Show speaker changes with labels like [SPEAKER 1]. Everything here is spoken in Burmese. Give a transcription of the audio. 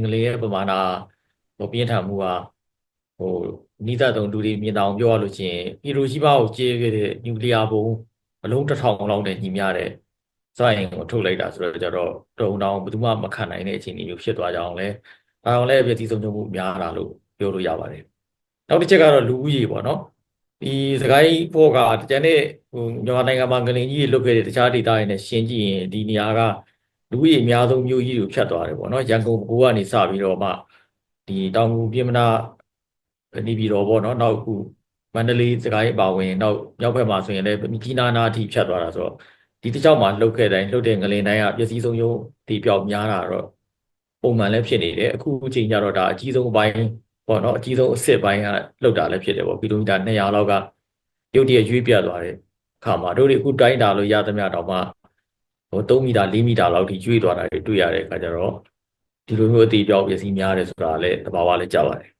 [SPEAKER 1] ငလင်ရဲ့ပမာဏဟိုပြင်းထန်မှုကဟိုနိဒသုံးလူတွေမြင်တောင်ပြောရလို့ရှိရင်ဟီရိုရှီးမားကိုကျေးခဲ့တဲ့နျူကလ িয়ার ဘုံအလုံးတစ်ထောင်လောက်နဲ့ညီမျှတဲ့စွမ်းအင်ကိုထုတ်လိုက်တာဆိုတော့ကြတော့တုံတောင်ဘယ်သူမှမခံနိုင်တဲ့အခြေအနေမျိုးဖြစ်သွားကြအောင်လဲအဲအောင်လဲပြည်စည်းဆုံးချုပ်မှုများတာလို့ပြောလို့ရပါတယ်နောက်တစ်ချက်ကတော့လူဦးရေပေါ့နော်ဒီစကိုင်းဘော့ကတကြတဲ့ဟိုမြန်မာနိုင်ငံမှာငလင်ကြီးလွတ်ခဲ့တဲ့တခြားဒေသတွေနဲ့ရှင်းကြည့်ရင်ဒီနေရာက လူဦးရေအများဆုံးမြို့ကြီးကိုဖြတ်သွားတယ်ပေါ့နော်ရန်ကုန်ဘိုးကနေစပြီးတော့မှဒီတောင်ငူပြည်မနာနေပြည်တော်ပေါ့နော်နောက်အခုမန္တလေးစကိုင်းအပါဝင်နောက်မြောက်ဘက်မှာဆိုရင်လည်းမြကြီးနားနားအထိဖြတ်သွားတာဆိုတော့ဒီတစ်ကြောက်မှာလှုပ်ခဲ့တိုင်းလှုပ်တဲ့ငလင်တိုင်းကပျက်စီးဆုံးယုံဒီပြောက်များတာတော့ပုံမှန်လည်းဖြစ်နေတယ်အခုအချိန်ကျတော့ဒါအကြီးဆုံးပိုင်းပေါ့နော်အကြီးဆုံးအစ်စ်ပိုင်းကလှုပ်တာလည်းဖြစ်တယ်ပေါ့ကီလိုမီတာ200လောက်ကရုတ်တရက်ရွေးပြတ်သွားတဲ့အခါမှာတို့တွေအခုတိုင်းတာလို့ရသမျှတော့မှ ဟို3မီတာ4မီတာလောက်ထိကျွေးသွားတာတွေတွေ့ရတဲ့အခါကျတော့ဒီလိုမျိုးအသေးပြောက်ပစ္စည်းများတယ်ဆိုတာလည်းတဘာဝလည်းကြပါတယ်